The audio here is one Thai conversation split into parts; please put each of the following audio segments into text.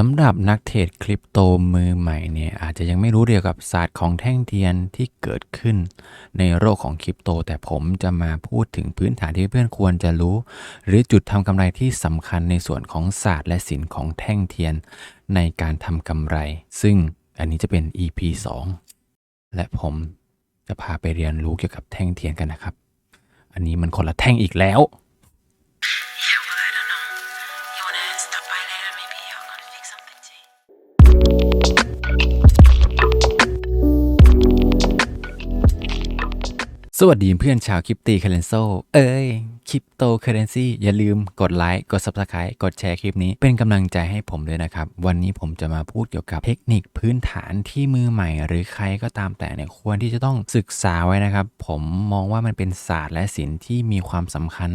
สำหรับนักเทรดคริปโตมือใหม่เนี่ยอาจจะยังไม่รู้เกี่ยวกับศาสตร์ของแท่งเทียนที่เกิดขึ้น ในโลกของคริปโต แต่ผมจะมาพูดถึงพื้นฐานที่เพื่อนควรจะรู้ หรือจุดทำกำไรที่สำคัญในส่วนของศาสตร์และศิลป์ของแท่งเทียน ในการทำกำไร ซึ่งอันนี้จะเป็น EP 2 และผมจะพาไปเรียนรู้เกี่ยวกับแท่งเทียนกันนะครับ อันนี้มันคนละแท่งอีกแล้ว สวัสดีเพื่อนชาวคริปตีเคเรนโซเอ้ยคริปโตเคเรนซีอย่าลืมกดไลค์ กด Subscribe กดแชร์คลิปนี้ เป็นกำลังใจให้ผมด้วยนะครับ วันนี้ผมจะมาพูดเกี่ยวกับเทคนิคพื้นฐานที่มือใหม่ หรือใครก็ตามแต่เนี่ยควรที่จะต้องศึกษาไว้นะครับ ผมมองว่ามันเป็นศาสตร์และศิลป์ที่มีความสำคัญ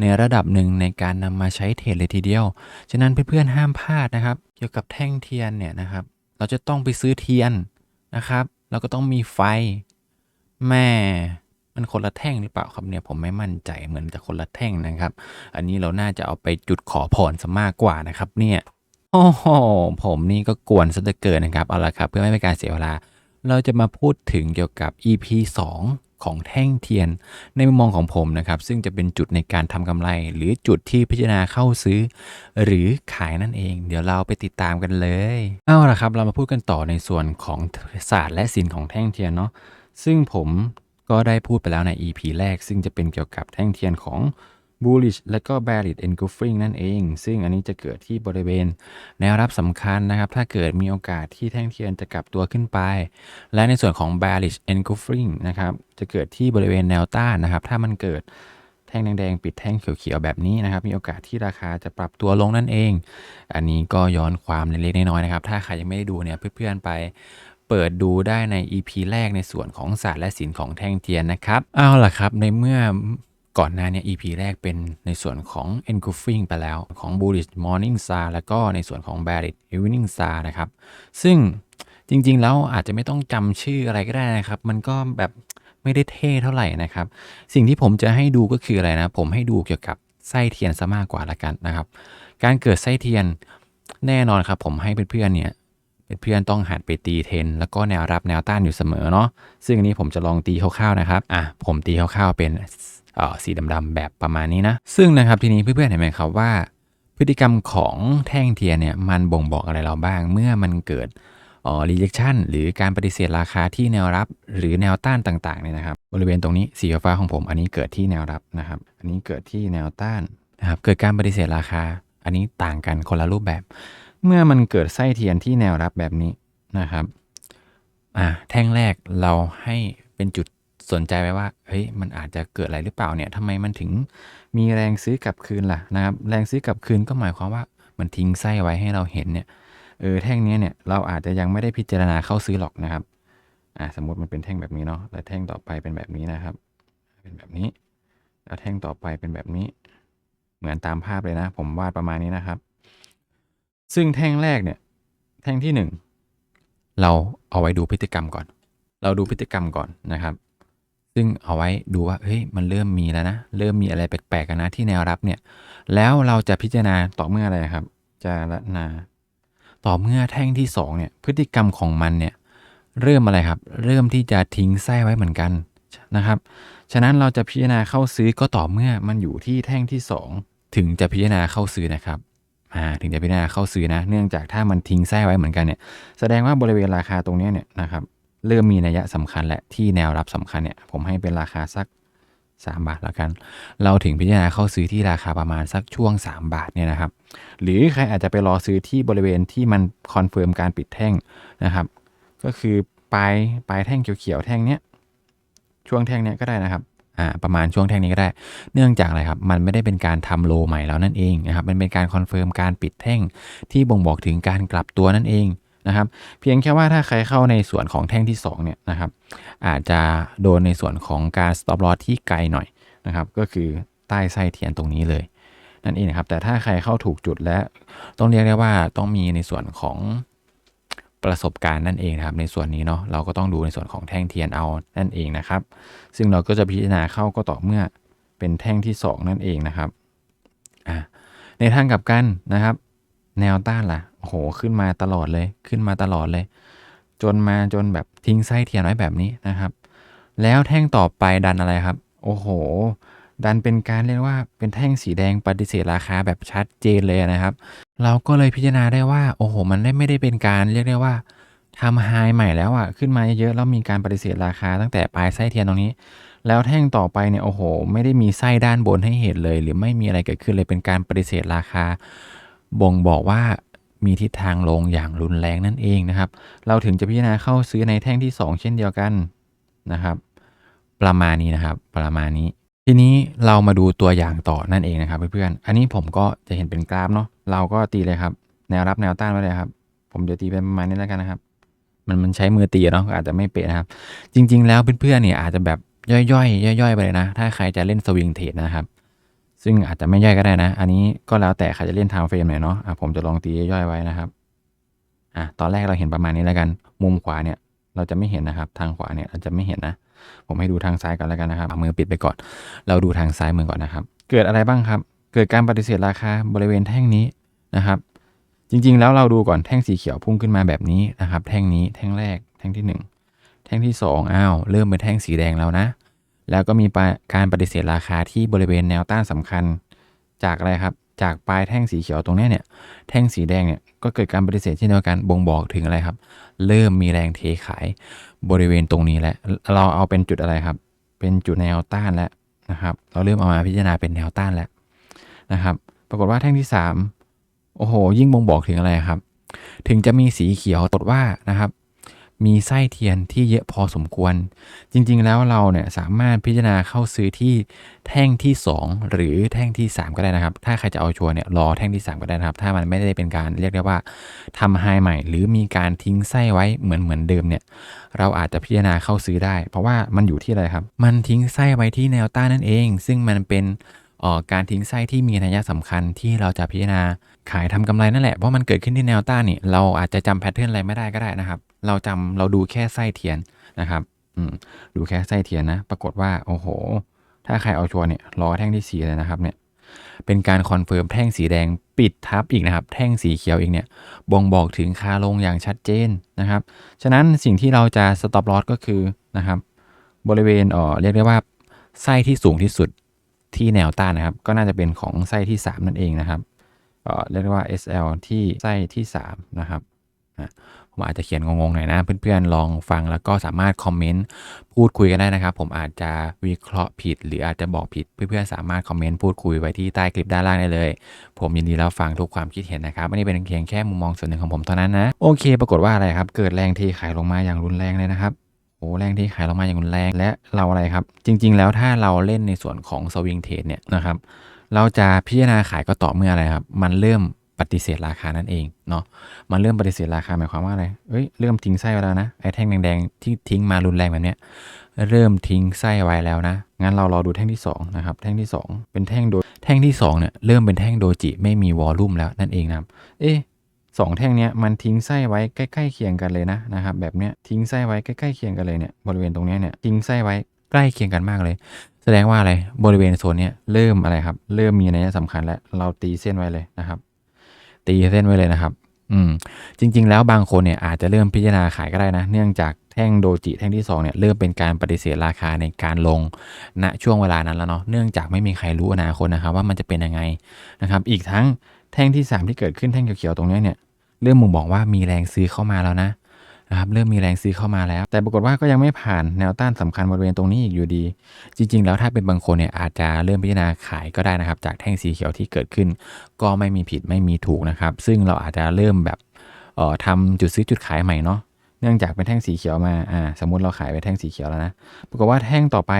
ในระดับหนึ่งในการนำมาใช้เทรดเลยทีเดียว ฉะนั้นเพื่อนๆห้ามพลาดนะครับ เกี่ยวกับแท่งเทียนเนี่ยนะครับเราจะต้องไปซื้อเทียนนะครับแล้วก็ต้องมีไฟแม่ มันคนละแท่งหรือเปล่าครับเนี่ยผมไม่มั่นใจเหมือนจะคนละแท่งนะครับ อันนี้เราน่าจะเอาไปจุดขอพรซะมากกว่านะครับเนี่ยโอ้โหผมนี่ก็กวนซะเหลือเกินนะครับเอาละครับ เพื่อไม่เป็นการเสียเวลา เราจะมาพูดถึงเกี่ยวกับ EP 2 ของแท่งเทียน ในมุมมองของผมนะครับ ซึ่งจะเป็นจุดในการทำกำไร หรือจุดที่พิจารณาเข้าซื้อ หรือขายนั่นเอง เดี๋ยวเราไปติดตามกันเลยเอาละครับ เรามาพูดกันต่อในส่วนของศาสตร์และศิลป์ของแท่งเทียนเนาะซึ่งผม ก็ได้พูดไปแล้วใน EP แรก ซึ่งจะเป็นเกี่ยวกับแท่งเทียนของ bullish และก็ bearish engulfing นั่นเอง ซึ่งอันนี้จะเกิดที่บริเวณ แนวรับสำคัญนะครับ ถ้าเกิดมีโอกาสที่แท่งเทียนจะกลับตัวขึ้นไป และในส่วนของ bearish engulfing นะครับ จะเกิดที่บริเวณแนวต้านนะครับ ถ้ามันเกิดแท่งแดงๆ ปิดแท่งเขียวๆ แบบนี้นะครับ มีโอกาสที่ราคาจะปรับตัวลงนั่นเอง อันนี้ก็ย้อนความเล็กๆ น้อยๆ นะครับ ถ้าใครยังไม่ได้ดูเนี่ยเพื่อนๆ ไป เปิดดูได้ใน EP แรกในส่วนของศาสตร์และศิลป์ของแท่งเทียนนะครับ เอาล่ะครับ ในเมื่อก่อนหน้าเนี้ EP แรกเป็นในส่วนของ engulfing ไปแล้วของ bullish morning star แล้วก็ในส่วนของ bearish evening star นะครับ ซึ่งจริงๆ แล้วอาจจะไม่ต้องจำชื่ออะไรก็ได้นะครับ มันก็แบบไม่ได้เท่เท่าไหร่นะครับ สิ่งที่ผมจะให้ดูก็คืออะไรนะ ผมให้ดูเกี่ยวกับไส้เทียนซะมากกว่าละกันนะครับ การเกิดไส้เทียนแน่นอนครับ ผมให้เพื่อนๆเนี่ย เพื่อนๆต้องหัดไปตีเทน แล้วก็แนวรับแนวต้านอยู่เสมอเนาะซึ่งอันนี้ผมจะลองตีคร่าวๆนะครับอะผมตีคร่าวๆเป็นเอ่อสีดำๆแบบประมาณนี้นะ ซึ่งนะครับทีนี้เพื่อนๆเห็นไหมครับว่า พฤติกรรมของแท่งเทียนเนี่ยมันบ่งบอกอะไรเราบ้าง เมื่อมันเกิดเอ่อ rejection หรือการปฏิเสธราคาที่แนวรับหรือแนวต้านต่างๆเนี่ยนะครับบริเวณตรงนี้สีฟ้าของผม อันนี้เกิดที่แนวรับนะครับ อันนี้เกิดที่แนวต้านนะครับเกิดการปฏิเสธราคา อันนี้ต่างกันคนละรูปแบบ เมื่อมันเกิดไส้เทียนที่แนวรับแบบนี้นะครับอ่าแท่งแรกเราให้เป็นจุดสนใจไว้ว่าเฮ้ยมันอาจจะเกิดอะไรหรือเปล่าเนี่ยทำไมมันถึงมีแรงซื้อกลับคืนล่ะนะครับแรงซื้อกลับคืนก็หมายความว่ามันทิ้งไส้ไว้ให้เราเห็นเนี่ยเออแท่งนี้เนี่ยเราอาจจะยังไม่ได้พิจารณาเข้าซื้อหรอกนะครับอ่าสมมติมันเป็นแท่งแบบนี้เนาะแล้วแท่งต่อไปเป็นแบบนี้นะครับ เป็นแบบนี้ แล้วแท่งต่อไปเป็นแบบนี้ เหมือนตามภาพเลยนะ ผมวาดประมาณนี้นะครับ ซึ่งแท่งแรกเนี่ย แท่งที่หนึ่งเราเอาไว้ดูพฤติกรรมก่อน เราดูพฤติกรรมก่อนนะครับ ซึ่งเอาไว้ดูว่าเฮ้ยมันเริ่มมีแล้วนะ เริ่มมีอะไรแปลกๆกันนะที่แนวรับเนี่ย แล้วเราจะพิจารณาต่อเมื่ออะไรครับจะละนาต่อเมื่อแท่งที่สองเนี่ยพฤติกรรมของมันเนี่ยเริ่มอะไรครับ เริ่มที่จะทิ้งไส้ไว้เหมือนกันนะครับ ฉะนั้นเราจะพิจารณาเข้าซื้อก็ต่อเมื่อมันอยู่ที่แท่งที่สองถึงจะพิจารณาเข้าซื้อนะครับ อ่าถึงจะพิจารณาเข้าซื้อนะ เนื่องจากถ้ามันทิ้งไส้ไว้เหมือนกันเนี่ยแสดงว่าบริเวณราคาตรงนี้เนี่ยนะครับเริ่มมีนัยสำคัญและที่แนวรับสำคัญเนี่ยผมให้เป็นราคาสัก 3 บาทแล้วกัน เราถึงพิจารณาเข้าซื้อที่ราคาประมาณสักช่วง 3 บาทเนี่ยนะครับ หรือใครอาจจะไปรอซื้อที่บริเวณที่มันคอนเฟิร์มการปิดแท่งนะครับ ก็คือปลายปลายแท่งเขียวๆแท่งเนี้ยช่วงแท่งเนี้ยก็ได้นะครับ อ่าประมาณช่วงแท่งนี้ก็ได้ เนื่องจากอะไรครับ มันไม่ได้เป็นการทำโลใหม่แล้วนั่นเองนะครับมันเป็นการคอนเฟิร์มการปิดแท่งที่บ่งบอกถึงการกลับตัวนั่นเองนะครับ เพียงแค่ว่าถ้าใครเข้าในส่วนของแท่งที่สองเนี่ยนะครับ อาจจะโดนในส่วนของการ stop loss ที่ไกลหน่อยนะครับ ก็คือใต้ไส้เทียนตรงนี้เลยนั่นเองนะครับ แต่ถ้าใครเข้าถูกจุดและต้องเรียกได้ว่าต้องมีในส่วนของ ประสบการณ์นั่นเองนะครับ ในส่วนนี้เนาะเราก็ต้องดูในส่วนของแท่งเทียนเอานั่นเองนะครับ ซึ่งเราก็จะพิจารณาเข้าก็ต่อเมื่อเป็นแท่งที่ 2 นั่นเองนะครับในทางกลับกันนะครับ แนวต้านล่ะโอ้โหขึ้นมาตลอดเลยขึ้นมาตลอดเลย จนมาจนแบบทิ้งไส้เทียนไว้แบบนี้นะครับ แล้วแท่งต่อไปดันอะไรครับ โอ้โห ดันเป็นการเรียกว่าเป็นแท่งสีแดงปฏิเสธราคาแบบชัดเจนเลยนะครับ เราก็เลยพิจารณาได้ว่า โอ้โห มันได้ไม่ได้เป็นการเรียกได้ว่าทำไฮใหม่แล้วอะขึ้นมาเยอะๆแล้วมีการปฏิเสธราคาตั้งแต่ปลายไส้เทียนตรงนี้ แล้วแท่งต่อไปเนี่ยโอ้โห ไม่ได้มีไส้ด้านบนให้เห็นเลย หรือไม่มีอะไรเกิดขึ้นเลยเป็นการปฏิเสธราคา บ่งบอกว่ามีทิศทางลงอย่างรุนแรงนั่นเองนะครับ เราถึงจะพิจารณาเข้าซื้อในแท่งที่ 2 เช่นเดียวกันนะครับ ประมาณนี้นะครับ ประมาณนี้ ทีนี้เรามาดูตัวอย่างต่อนั่นเองนะครับเพื่อนๆ อันนี้ผมก็จะเห็นเป็นกราฟเนาะ เราก็ตีเลยครับ แนวรับแนวต้านไว้เลยครับ ผมจะตีเป็นประมาณนี้แล้วกันนะครับ มันมันใช้มือตีเนาะก็อาจจะไม่เป๊ะนะครับ จริง ๆ แล้วเพื่อนๆ เนี่ยอาจจะแบบย่อยๆ ย่อยๆ ไปเลยนะ ถ้าใครจะเล่นสวิงเทรดนะครับ ซึ่งอาจจะไม่ย่อยก็ได้นะ อันนี้ก็แล้วแต่ใครจะเล่นไทม์เฟรมไหนเนาะะผมจะลองตีย่อยๆ ไว้นะครับ อะ ตอนแรกเราเห็นประมาณนี้แล้วกัน มุมขวาเนี่ย เราจะไม่เห็นนะครับ ทางขวาเนี่ยเราจะไม่เห็นนะ ผมให้ดูทางซ้ายก่อนแล้วกันนะครับเอามือปิดไปก่อน เราดูทางซ้ายมือก่อนนะครับ เกิดอะไรบ้างครับ เกิดการปฏิเสธราคาบริเวณแท่งนี้นะครับ จริงๆ แล้วเราดูก่อนแท่งสีเขียวพุ่งขึ้นมาแบบนี้นะครับ แท่งนี้แท่งแรก แท่งที่หนึ่งแท่งที่สองอ้าวเริ่มเป็นแท่งสีแดงแล้วนะ แล้วก็มีการปฏิเสธราคาที่บริเวณแนวต้านสำคัญ จากอะไรครับจากปลายแท่งสีเขียวตรงนี้เนี่ยแท่งสีแดงเนี่ยก็เกิดการปฏิเสธเช่นเดียวกันบ่งบอกถึงอะไรครับ เริ่มมีแรงเทขาย บริเวณตรงนี้แล้วเราเอาเป็นจุดอะไรครับ เป็นจุดแนวต้านแล้วนะครับ เราเริ่มเอามาพิจารณาเป็นแนวต้านแล้วนะครับ ปรากฏว่าแท่งที่สามโอ้โห ยิ่งบ่งบอกถึงอะไรครับ ถึงจะมีสีเขียวตดว่านะครับ มีไส้เทียนที่เยอะพอสมควร จริงๆแล้วเราเนี่ยสามารถพิจารณาเข้าซื้อที่แท่งที่ 2 หรือแท่งที่ 3 ก็ได้นะครับ ถ้าใครจะเอาชัวร์เนี่ยรอแท่งที่ 3 ก็ได้นะครับ ถ้ามันไม่ได้เป็นการเรียกได้ว่าทำไฮใหม่ หรือมีการทิ้งไส้ไว้เหมือนเหมือนเดิมเนี่ยเราอาจจะพิจารณาเข้าซื้อได้ เพราะว่ามันอยู่ที่อะไรครับ มันทิ้งไส้ไว้ที่แนวต้านนั่นเอง ซึ่งมันเป็น ออการทิ้งไส้ที่มีนัยสำคัญที่เราจะพิจารณาขายทำกำไรนั่นแหละเพราะมันเกิดขึ้นที่แนวต้านนี่เราอาจจะจำแพทเทิร์นอะไรไม่ได้ก็ได้นะครับ เราจำเราดูแค่ไส้เทียนนะครับดูแค่ไส้เทียนนะ ปรากฏว่าโอ้โห ถ้าใครเอาชัวร์เนี่ยรอแท่งที่สีเลยนะครับเนี่ยเป็นการคอนเฟิร์มแท่งสีแดงปิดทับอีกนะครับ แท่งสีเขียวอีกเนี่ยบ่งบอกถึงคาลงอย่างชัดเจนนะครับ ฉะนั้นสิ่งที่เราจะสต็อปลอสก็คือนะครับ บริเวณเออเรียกได้ว่าไส้ที่สูงที่สุด ที่แนวต้านนะครับ ก็น่าจะเป็นของไส้ที่ 3 นั่นเองนะครับเรียกว่า SL ที่ไส้ที่ 3 นะครับผมอาจจะเขียนงงๆหน่อยนะ เพื่อนๆ ลองฟังแล้วก็สามารถคอมเมนต์พูดคุยกันได้นะครับ ผมอาจจะวิเคราะห์ผิด หรืออาจจะบอกผิด เพื่อนๆ สามารถคอมเมนต์พูดคุยไว้ที่ใต้คลิปด้านล่างได้เลย ผมยินดีรับฟังทุกความคิดเห็นนะครับอันนี้เป็นเพียงแค่มุมมองส่วนหนึ่งของผมเท่านั้นนะ โอเค ปรากฏว่าอะไรครับ เกิดแรงเทขายลงมาอย่างรุนแรงเลยนะครับ โอ้แรงเทขายลงมาอย่างรุนแรงและเราอะไรครับ จริง ๆ แล้วถ้าเราเล่นในส่วนของสวิงเทรดเนี่ยนะครับเราจะพิจารณาขายก็ต่อเมื่ออะไรครับ มันเริ่มปฏิเสธราคานั่นเองเนาะมันเริ่มปฏิเสธราคาหมายความว่าอะไรเอ้ยเริ่มทิ้งไส้ไว้แล้วนะไอ้แท่งแดงๆที่ทิ้งมารุนแรงแบบเนี้ยเริ่มทิ้งไส้ไว้แล้วนะงั้นเรารอดูแท่งที่สองนะครับแท่งที่สองเป็นแท่งโดแท่งที่สองเนี่ยเริ่มเป็นแท่งโดจิไม่มีวอลลุ่มแล้วนั่นเองนะครับเอ๊ะ สองแท่งเนี้ยมันทิ้งไส้ไว้ใกล้ๆเคียงกันเลยนะนะครับแบบเนี้ยทิ้งไส้ไว้ใกล้ๆเคียงกันเลยเนี่ยบริเวณตรงเนี้ยเนี่ยทิ้งไส้ไว้ใกล้เคียงกันมากเลย แสดงว่าอะไรบริเวณโซนเนี้ยเริ่มอะไรครับ เริ่มมีนัยสำคัญแล้วเราตีเส้นไว้เลยนะครับ ตีเส้นไว้เลยนะครับอืมจริง ๆ แล้วบางคนเนี่ยอาจจะเริ่มพิจารณาขายก็ได้นะ เนื่องจากแท่งโดจิแท่งที่2เนี่ยเริ่มเป็นการปฏิเสธราคาในการลงณช่วงเวลานั้นแล้วเนาะเนื่องจากไม่มีใครรู้อนาคตนะครับว่ามันจะเป็นยังไงนะครับ อีกทั้งแท่งที่ 3 ที่เกิดขึ้นแท่งเขียวๆตรงนี้เนี่ย เริ่มมองบอกว่ามีแรงซื้อเข้ามาแล้วนะนะครับเริ่มมีแรงซื้อเข้ามาแล้ว แต่ปรากฏว่าก็ยังไม่ผ่านแนวต้านสำคัญบริเวณตรงนี้อีกอยู่ดี จริง ๆ แล้วถ้าเป็นบางคนเนี่ยอาจจะเริ่มพิจารณาขายก็ได้นะครับ จากแท่งสีเขียวที่เกิดขึ้น ก็ไม่มีผิดไม่มีถูกนะครับ ซึ่งเราอาจจะเริ่มแบบเอ่อทำจุดซื้อจุดขายใหม่เนาะเนื่องจากเป็นแท่งสีเขียวมาอ่าสมมุติเราขายไปแท่งสีเขียวแล้วนะปรากฏว่าแท่งต่อไป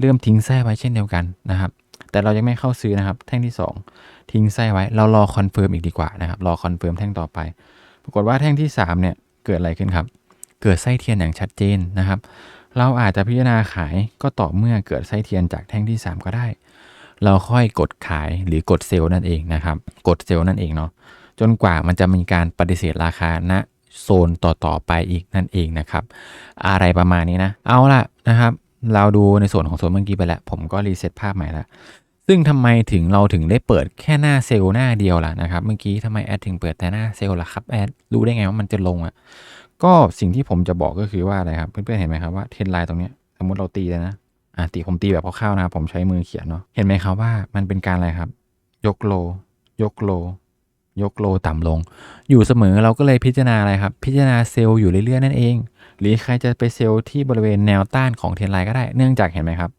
เริ่มทิ้งไส้ไว้เช่นเดียวกันนะครับ แต่เรายังไม่เข้าซื้อนะครับ แท่งที่ 2 ทิ้งไส้ไว้ เรารอคอนเฟิร์มอีกดีกว่านะครับ รอคอนเฟิร์มแท่งต่อไป ปรากฏว่าแท่งที่3เนี่ยเกิดอะไรขึ้นครับ เกิดไส้เทียนอย่างชัดเจนนะครับ เราอาจจะพิจารณาขายก็ต่อเมื่อเกิดไส้เทียนจากแท่งที่ 3 ก็ได้ เราค่อยกดขายหรือกดเซลล์นั่นเองนะครับ กดเซลล์นั่นเองเนาะ จนกว่ามันจะมีการปฏิเสธราคาณโซนต่อๆไปอีกนั่นเองนะครับ อะไรประมาณนี้นะ เอาล่ะนะครับ เราดูในส่วนของโซนเมื่อกี้ไปแล้ว ผมก็รีเซ็ตภาพใหม่แล้ว ซึ่งทำไมถึงเราถึงได้เปิดแค่หน้าเซลล์หน้าเดียวล่ะนะครับเมื่อกี้ทำไมแอดถึงเปิดแต่หน้าเซลล์ล่ะครับแอดรู้ได้ไงว่ามันจะลงอะก็สิ่งที่ผมจะบอกก็คือว่าอะไรครับเพื่อนๆเห็นไหมครับว่าเทรนไลน์ตรงนี้สมมติเราตีเลยนะอะตีผมตีแบบคร่าวๆนะครับผมใช้มือเขียนเนาะเห็นไหมครับว่ามันเป็นการอะไรครับ ยกโล ยกโล ยกโลต่ำลง อยู่เสมอเราก็เลยพิจารณาอะไรครับ พิจารณาเซลล์อยู่เรื่อยๆนั่นเอง หรือใครจะไปเซลล์ที่บริเวณแนวต้านของเทรนไลน์ก็ได้เนื่องจากเห็นไหมครับ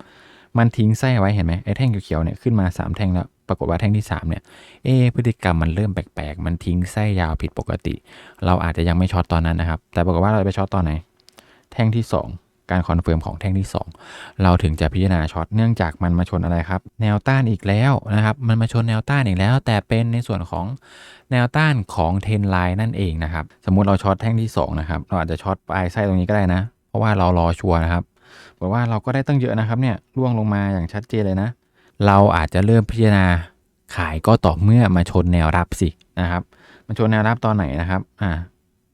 มันทิ้งไส้ไว้เห็นไหมไอ้แท่งเขียวๆเนี่ยขึ้นมา 3 แท่งแล้วปรากฏว่าแท่งที่ 3 เนี่ยเอะพฤติกรรมมันเริ่มแปลกๆ มันทิ้งไส้ยาวผิดปกติ เราอาจจะยังไม่ช็อตตอนนั้นนะครับ แต่ปรากฏว่าเราไปช็อตตอนไหน แท่งที่ 2 การคอนเฟิร์มของแท่งที่ 2 เราถึงจะพิจารณาช็อตเนื่องจากมันมาชนอะไรครับ แนวต้านอีกแล้วนะครับ มันมาชนแนวต้านอีกแล้ว แต่เป็นในส่วนของแนวต้านของเทนไลน์นั่นเองนะครับ สมมุติเราช็อตแท่งที่2นะครับ เราอาจจะช็อตปลายไส้ตรงนี้ก็ได้นะ เพราะว่าเรารอชัวร์นะครับ บอกว่าเราก็ได้ตั้งเยอะนะครับเนี่ยร่วงลงมาอย่างชัดเจนเลยนะ เราอาจจะเริ่มพิจารณาขายก็ต่อเมื่อมาชนแนวรับสินะครับมาชนแนวรับตอนไหนนะครับอ่า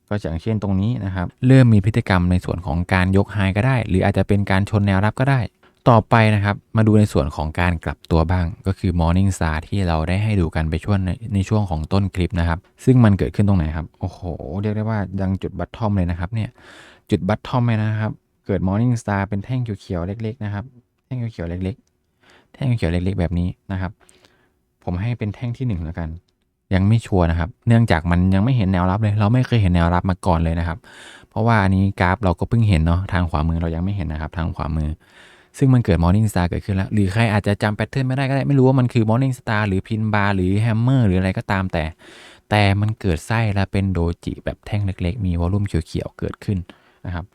ก็อย่างเช่นตรงนี้นะครับ เริ่มมีพฤติกรรมในส่วนของการยกไฮก็ได้ หรืออาจจะเป็นการชนแนวรับก็ได้ ต่อไปนะครับ มาดูในส่วนของการกลับตัวบ้าง ก็คือ Morning Star ที่เราได้ให้ดูกันไปช่วงในในช่วงของต้นคลิปนะครับ ซึ่งมันเกิดขึ้นตรงไหนครับ โอ้โห เรียกได้ว่ายังจุดบัตทอมเลยนะครับเนี่ย จุดบัตทอมเลยนะครับ เกิด Morning Star เป็นแท่งเขียวๆเล็ก ๆ นะครับ แท่งเขียวๆเล็ก ๆ แท่งเขียวๆเล็ก ๆ แบบนี้นะครับ ผมให้เป็นแท่งที่หนึ่งแล้วกัน ยังไม่ชัวร์นะครับ เนื่องจากมันยังไม่เห็นแนวรับเลย เราไม่เคยเห็นแนวรับมาก่อนเลยนะครับ เพราะว่าอันนี้กราฟเราก็เพิ่งเห็นเนาะทางขวามือเรายังไม่เห็นนะครับ ทางขวามือ ซึ่งมันเกิด Morning Star เกิดขึ้นแล้ว หรือใครอาจจะจำแพทเทิร์นไม่ได้ก็ได้ไม่รู้ว่ามันคือ Morning Star หรือพินบาร์หรือแฮมเมอร์หรืออะไรก็ตามแต่แต่มันเกิดไส้และเป็นโดจิแบบแท่งเล็ก ๆ มีวอลลุ่มเขียวๆเกิดขึ้น นะครับ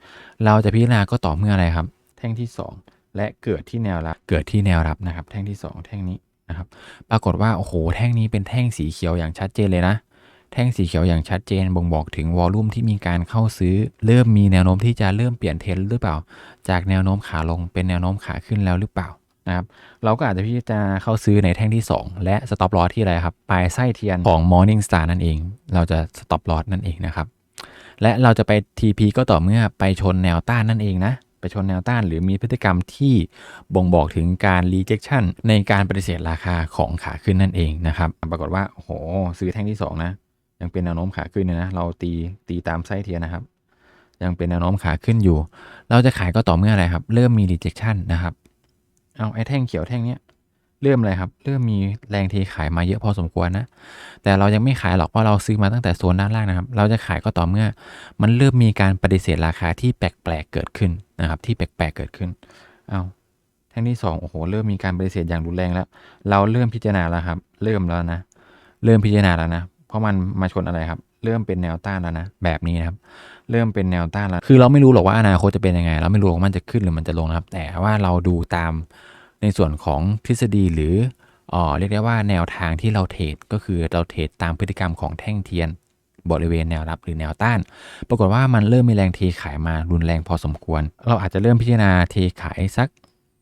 เราจะพิจารณาก็ต่อเมื่ออะไรครับ แท่งที่ 2 และเกิดที่แนวรับ เกิดที่แนวรับนะครับ แท่งที่ 2 แท่งนี้นะครับ ปรากฏว่าโอ้โห แท่งนี้เป็นแท่งสีเขียวอย่างชัดเจนเลยนะ แท่งสีเขียวอย่างชัดเจน บ่งบอกถึงวอลลุ่มที่มีการเข้าซื้อ เริ่มมีแนวโน้มที่จะเริ่มเปลี่ยนเทรนด์หรือเปล่า จากแนวโน้มขาลงเป็นแนวโน้มขาขึ้นแล้วหรือเปล่านะครับเราก็อาจจะพิจารณาเข้าซื้อในแท่งที่ 2 และสต็อปลอสที่อะไรครับ ปลายไส้เทียนของ Morning Star นั่นเอง เราจะสต็อปลอสนั่นเองนะครับ และเราจะไป TP ก็ต่อเมื่อไปชนแนวต้านนั่นเองนะ ไปชนแนวต้านหรือมีพฤติกรรมที่บ่งบอกถึงการ rejection ในการปฏิเสธราคาของขาขึ้นนั่นเองนะครับ ปรากฏว่าโอ้โหซื้อแท่งที่ 2 นะ ยังเป็นแนวโน้มขาขึ้นเลยนะ เราตีตีตามไส้เทียนนะครับ ยังเป็นแนวโน้มขาขึ้นอยู่ เราจะขายก็ต่อเมื่ออะไรครับ เริ่มมี rejection นะครับ เอาไอ้แท่งเขียวแท่งเนี้ย เริ่มอะไรครับ เริ่มมีแรงเทขายมาเยอะพอสมควรนะ แต่เรายังไม่ขายหรอกเพราะเราซื้อมาตั้งแต่โซนด้านล่างนะครับ เราจะขายก็ต่อเมื่อ มันเริ่มมีการปฏิเสธราคาที่แปลกๆเกิดขึ้นนะครับ ที่แปลกๆเกิดขึ้น เอาแท่งที่สองโอ้โห เริ่มมีการปฏิเสธอย่างรุนแรงแล้ว เราเริ่มพิจารณาแล้วครับ เริ่มแล้วนะ เริ่มพิจารณาแล้วนะ เพราะมันมาชนอะไรครับ เริ่มเป็นแนวต้านแล้วนะ แบบนี้นะครับ เริ่มเป็นแนวต้านแล้ว คือเราไม่รู้หรอกว่าอนาคตจะเป็นยังไง เราไม่รู้ว่ามันจะขึ้นหรือมันจะลงนะครับ แต่ว่าเราดูตาม ในส่วนของทฤษฎีหรืออเรียกได้ว่าแนวทางที่เราเทรดก็คือเราเทรดตามพฤติกรรมของแท่งเทียน บริเวณแนวรับหรือแนวต้าน ปรากฏว่ามันเริ่มมีแรงเทขายมารุนแรงพอสมควร เราอาจจะเริ่มพิจารณาเทขายสัก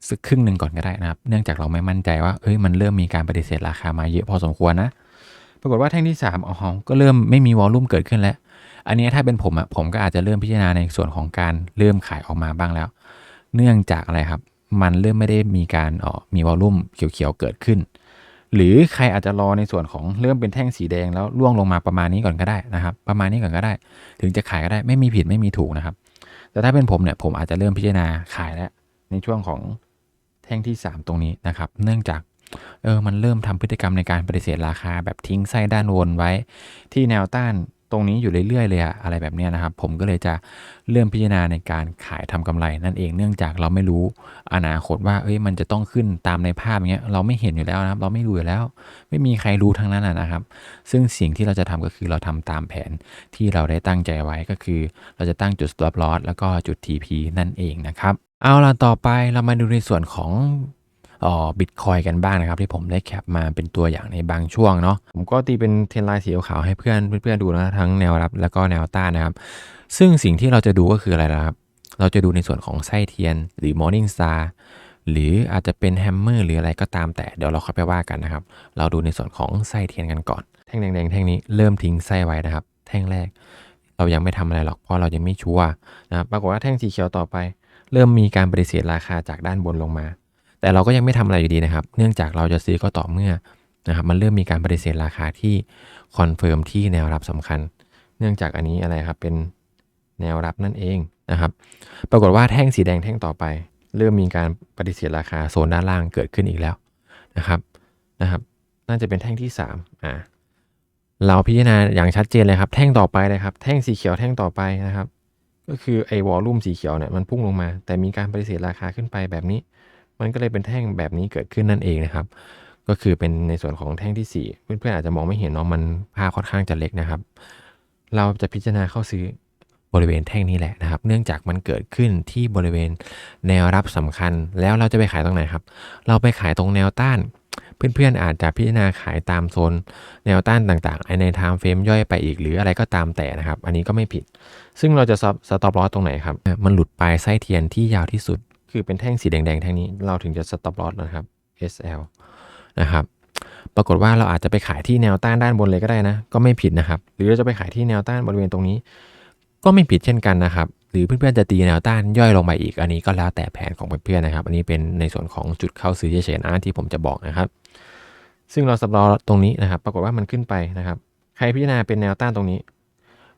สักครึ่งหนึ่งก่อนก็ได้นะครับ เนื่องจากเราไม่มั่นใจว่าเอ้ยมันเริ่มมีการปฏิเสธราคามาเยอะพอสมควรนะ ปรากฏว่าแท่งที่3อ๋อก็เริ่มไม่มีวอลลุ่มเกิดขึ้นแล้ว อันนี้ถ้าเป็นผมอะผมก็อาจจะเริ่มพิจารณาในส่วนของการเริ่มขายออกมาบ้างแล้ว เนื่องจากอะไรครับ มันเริ่มไม่ได้มีการออมีวอลลุ่มเขียวๆเกิดขึ้น หรือใครอาจจะรอในส่วนของเริ่มเป็นแท่งสีแดงแล้วล่วงลงมาประมาณนี้ก่อนก็ได้นะครับ ประมาณนี้ก่อนก็ได้ ถึงจะขายก็ได้ไม่มีผิดไม่มีถูกนะครับ แต่ถ้าเป็นผมเนี่ยผมอาจจะเริ่มพิจารณาขายแล้วในช่วงของแท่งที่ 3 ตรงนี้นะครับ เนื่องจากเออมันเริ่มทำพฤติกรรมในการปฏิเสธราคาแบบทิ้งไส้ด้านวนไว้ ที่แนวต้าน ตรงนี้อยู่เรื่อยๆเลยอะอะไรแบบเนี้ยนะครับ ผมก็เลยจะเริ่มพิจารณาในการขายทำกำไร นั่นเองเนื่องจากเราไม่รู้อนาคตว่าเอ้ยมันจะต้องขึ้นตามในภาพเงี้ยเราไม่เห็นอยู่แล้วนะครับ เราไม่รู้อยู่แล้ว ไม่มีใครรู้ทั้งนั้นนะครับ ซึ่งสิ่งที่เราจะทำก็คือเราทำตามแผนที่เราได้ตั้งใจไว้ก็คือ เราจะตั้งจุด stop loss แล้วก็จุด TP นั่นเองนะครับเอาล่ะต่อไปเรามาดูในส่วนของ บิตคอยกันบ้างนะครับ ที่ผมได้แคปมาเป็นตัวอย่างในบางช่วงเนาะผมก็ตีเป็นเทนไลน์สีขาวให้เพื่อนเพื่อนๆดูนะทั้งแนวรับแล้วก็แนวต้านนะครับ ซึ่งสิ่งที่เราจะดูก็คืออะไรนะครับ เราจะดูในส่วนของไส้เทียนหรือ Morning Star หรืออาจจะเป็นแฮมเมอร์หรืออะไรก็ตามแต่เดี๋ยวเราค่อยไปว่ากันนะครับ เราดูในส่วนของไส้เทียนกันก่อน แท่งแดงๆแท่งนี้เริ่มทิ้งไส้ไว้นะครับ แท่งแรก เรายังไม่ทำอะไรหรอกเพราะเรายังไม่ชัวร์นะครับปรากฏว่าแท่งสีเขียวต่อไป เริ่มมีการปฏิเสธราคาจากด้านบนลงมา แต่เราก็ยังไม่ทำอะไรอยู่ดีนะครับ เนื่องจากเราจะซื้อก็ต่อเมื่อนะครับมันเริ่มมีการปฏิเสธราคาที่คอนเฟิร์มที่แนวรับสำคัญ เนื่องจากอันนี้อะไรครับเป็นแนวรับนั่นเองนะครับ ปรากฏว่าแท่งสีแดงแท่งต่อไป เริ่มมีการปฏิเสธราคาโซนด้านล่างเกิดขึ้นอีกแล้วนะครับนะครับ น่าจะเป็นแท่งที่3อ่าเราพิจารณาอย่างชัดเจนเลยครับ แท่งต่อไปเลยครับ แท่งสีเขียวแท่งต่อไปนะครับ ก็คือไอ้วอลลุ่มสีเขียวเนี่ยมันพุ่งลงมา แต่มีการปฏิเสธราคาขึ้นไปแบบนี้ มันก็เลยเป็นแท่งแบบนี้เกิดขึ้นนั่นเองนะครับ ก็คือเป็นในส่วนของแท่งที่ 4 เพื่อนๆอาจจะมองไม่เห็นเนาะมันภาพค่อนข้างจะเล็กนะครับ เราจะพิจารณาเข้าซื้อบริเวณแท่งนี้แหละนะครับ เนื่องจากมันเกิดขึ้นที่บริเวณแนวรับสำคัญ แล้วเราจะไปขายตรงไหนครับ เราไปขายตรงแนวต้าน เพื่อนๆอาจจะพิจารณาขายตามโซนแนวต้านต่างๆ ในไทม์เฟรมย่อยไปอีกหรืออะไรก็ตามแต่นะครับ อันนี้ก็ไม่ผิด ซึ่งเราจะสต็อปลอสตรงไหนครับ มันหลุดปลายไส้เทียนที่ยาวที่สุด คือเป็นแท่งสีแดงๆแท่งนี้เราถึงจะสต็อปลอสนะครับ SL นะครับ ปรากฏว่าเราอาจจะไปขายที่แนวต้านด้านบนเลยก็ได้นะ ก็ไม่ผิดนะครับ หรือเราจะไปขายที่แนวต้านบริเวณตรงนี้ ก็ไม่ผิดเช่นกันนะครับ หรือเพื่อนๆจะตีแนวต้านย่อยลงไปอีก อันนี้ก็แล้วแต่แผนของเพื่อนๆนะครับ อันนี้เป็นในส่วนของจุดเข้าซื้อเฉยๆนะที่ผมจะบอกนะครับ ซึ่งเราสำรอตรงนี้นะครับ ปรากฏว่ามันขึ้นไปนะครับ ใครพิจารณาเป็นแนวต้านตรงนี้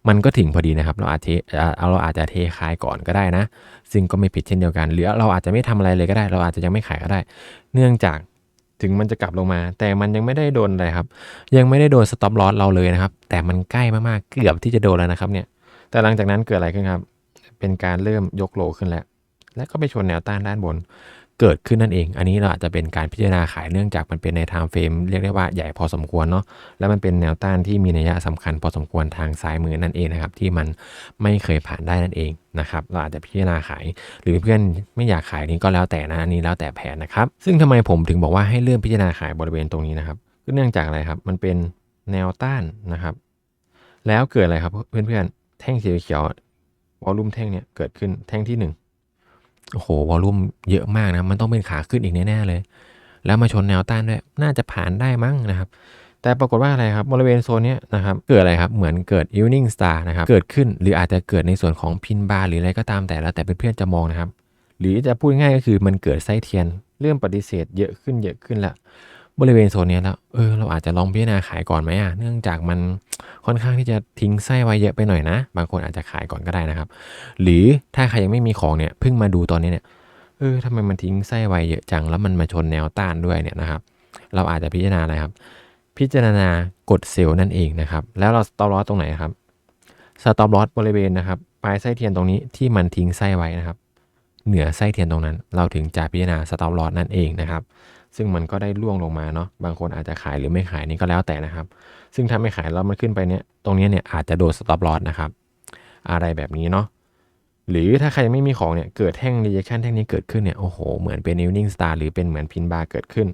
มันก็ถึงพอดีนะครับ เราอาจจะเอาเราอาจจะเทขายก่อนก็ได้นะ ซึ่งก็ไม่ผิดเช่นเดียวกัน หรือเราอาจจะไม่ทำอะไรเลยก็ได้ เราอาจจะยังไม่ขายก็ได้ เนื่องจากถึงมันจะกลับลงมา แต่มันยังไม่ได้โดนอะไรครับ ยังไม่ได้โดนสต็อปลอสเราเลยนะครับ แต่มันใกล้มากๆเกือบที่จะโดนแล้วนะครับเนี่ย แต่หลังจากนั้นเกิดอะไรขึ้นครับ เป็นการเริ่มยกโลขึ้นแล้ว และก็ไปชนแนวต้านด้านบน เกิดขึ้นนั่นเอง อันนี้เราอาจจะเป็นการพิจารณาขายเนื่องจากมันเป็นในไทม์เฟรมเรียกได้ว่าใหญ่พอสมควรเนาะ แล้วมันเป็นแนวต้านที่มีนัยสำคัญพอสมควรทางซ้ายมือนั่นเองนะครับที่มันไม่เคยผ่านได้นั่นเองนะครับเราอาจจะพิจารณาขาย หรือเพื่อนไม่อยากขายนี้ก็แล้วแต่นะอันนี้แล้วแต่แผนนะครับ ซึ่งทำไมผมถึงบอกว่าให้เริ่มพิจารณาขายบริเวณตรงนี้นะครับก็เนื่องจากอะไรครับ มันเป็นแนวต้านนะครับ แล้วเกิดอะไรครับเพื่อนๆแท่งสีเขียววอลลุ่มแท่งเนี่ยเกิดขึ้นแท่งที่หนึ่ง โอ้โหวอลลุ่มเยอะมากนะมันต้องเป็นขาขึ้นอีกแน่ๆเลย แล้วมาชนแนวต้านด้วยน่าจะผ่านได้มั้งนะครับ แต่ปรากฏว่าอะไรครับบริเวณโซนนี้นะครับเกิดอะไรครับเหมือนเกิด evening star นะครับเกิดขึ้นหรืออาจจะเกิดในส่วนของพินบาร์หรืออะไรก็ตามแต่แล้วแต่เพื่อนๆจะมองนะครับ หรือจะพูดง่ายก็คือมันเกิดไส้เทียน เริ่มปฏิเสธเยอะขึ้นเยอะขึ้นละ บริเวณโซนนี้แล้ว เออ เราอาจจะลองพิจารณาขายก่อนไหมอะ เนื่องจากมันค่อนข้างที่จะทิ้งไส้ไว้เยอะไปหน่อยนะ บางคนอาจจะขายก่อนก็ได้นะครับ หรือถ้าใครยังไม่มีของเนี่ย เพิ่งมาดูตอนนี้เนี่ย เออทำไมมันทิ้งไส้ไว้เยอะจัง แล้วมันมาชนแนวต้านด้วยเนี่ยนะครับ เราอาจจะพิจารณาอะไรครับ พิจารณากดเซลล์นั่นเองนะครับ แล้วเราสต็อปลอสตรงไหนครับ สต็อปลอสบริเวณนะครับ ปลายไส้เทียนตรงนี้ที่มันทิ้งไส้ไว้นะครับ เหนือไส้เทียนตรงนั้น เราถึงจะพิจารณาสต็อปลอสนั่นเองนะครับ ซึ่งมันก็ได้ล่วงลงมาเนาะบางคนอาจจะขายหรือไม่ขายนี่ก็แล้วแต่นะครับ ซึ่งถ้าไม่ขายแล้วมันขึ้นไปเนี่ยตรงนี้เนี่ยอาจจะโดนสต็อปลอสนะครับ อะไรแบบนี้เนาะหรือถ้าใครยังไม่มีของเนี่ยเกิดแท่งรีเจคชันแท่งนี้เกิดขึ้นเนี่ยโอ้โหเหมือนเป็นนิวนิ่งสตาร์หรือเป็นเหมือนพินบาร์เกิดขึ้น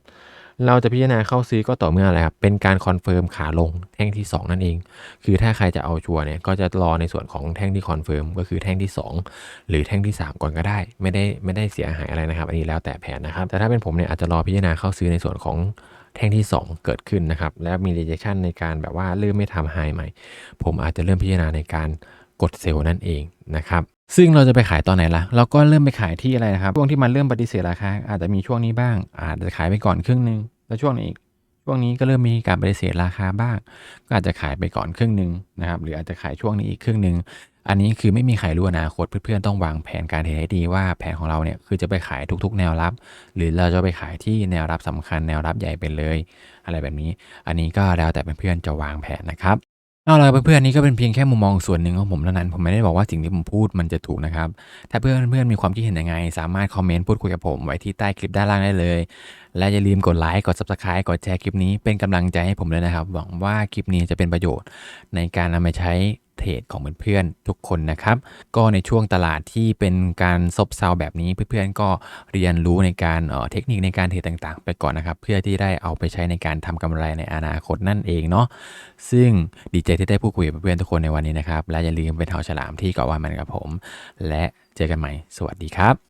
เราจะพิจารณาเข้าซื้อก็ต่อเมื่ออะไรครับ เป็นการคอนเฟิร์มขาลงแท่งที่ 2 นั่นเอง คือถ้าใครจะเอาชัวร์เนี่ยก็จะรอในส่วนของแท่งที่คอนเฟิร์มก็คือแท่งที่ 2 หรือแท่งที่ 3 ก่อนก็ได้ ไม่ได้ไม่ได้เสียหายอะไรนะครับ อันนี้แล้วแต่แผนนะครับ แต่ถ้าเป็นผมเนี่ยอาจจะรอพิจารณาเข้าซื้อในส่วนของแท่งที่ 2 เกิดขึ้นนะครับ แล้วมี rejection ในการแบบว่าเริ่มไม่ทำ high ใหม่ ผมอาจจะเริ่มพิจารณาในการกดเซลล์นั่นเองนะครับ ซึ่งเราจะไปขายตอนไหนล่ะ เราก็เริ่มไปขายที่อะไรนะครับ ช่วงที่มันเริ่มปฏิเสธราคาอาจจะมีช่วงนี้บ้าง อาจจะขายไปก่อนครึ่งหนึงแล้วช่วงไหนอีกช่วงนี้ก็เริ่มมีการปฏิเสธราคาบ้าง ก็อาจจะขายไปก่อนครึ่งหนึ่งนะครับ หรืออาจจะขายช่วงนี้อีกครึ่งหนึ่งอันนี้คือไม่มีใครรู้อนาคตเพื่อนๆต้องวางแผนการเทรดให้ดีว่าแผนของเราเนี่ยคือจะไปขายทุกๆ แนวรับ หรือเราจะไปขายที่แนวรับสำคัญแนวรับใหญ่ไปเลย อะไรแบบนี้ อันนี้ก็แล้วแต่เพื่อนๆจะวางแผนนะครับ เอาละเพื่อนๆนี่ก็เป็นเพียงแค่มุมมองส่วนหนึ่งของผมเท่านั้น ผมไม่ได้บอกว่าสิ่งที่ผมพูดมันจะถูกนะครับ ถ้าเพื่อนๆมีความคิดเห็นยังไง สามารถคอมเมนต์พูดคุยกับผมไว้ที่ใต้คลิปด้านล่างได้เลย และอย่าลืมกดไลค์ กด subscribe กดแชร์คลิปนี้เป็นกำลังใจให้ผมเลยนะครับ หวังว่าคลิปนี้จะเป็นประโยชน์ในการนำไปใช้ เทรดของเพื่อนๆทุกคนนะครับ ก็ในช่วงตลาดที่เป็นการซบเซาแบบนี้เพื่อนๆก็เรียนรู้ในการเออเทคนิคในการเทรดต่างๆ ไปก่อนนะครับ เพื่อที่ได้เอาไปใช้ในการทำกำไรในอนาคตนั่นเองเนาะซึ่งดีใจที่ได้พูดคุยกับเพื่อนๆทุกคนในวันนี้นะครับและอย่าลืมไปเท่าฉลามที่เกาะวานมันกับผม และเจอกันใหม่ สวัสดีครับ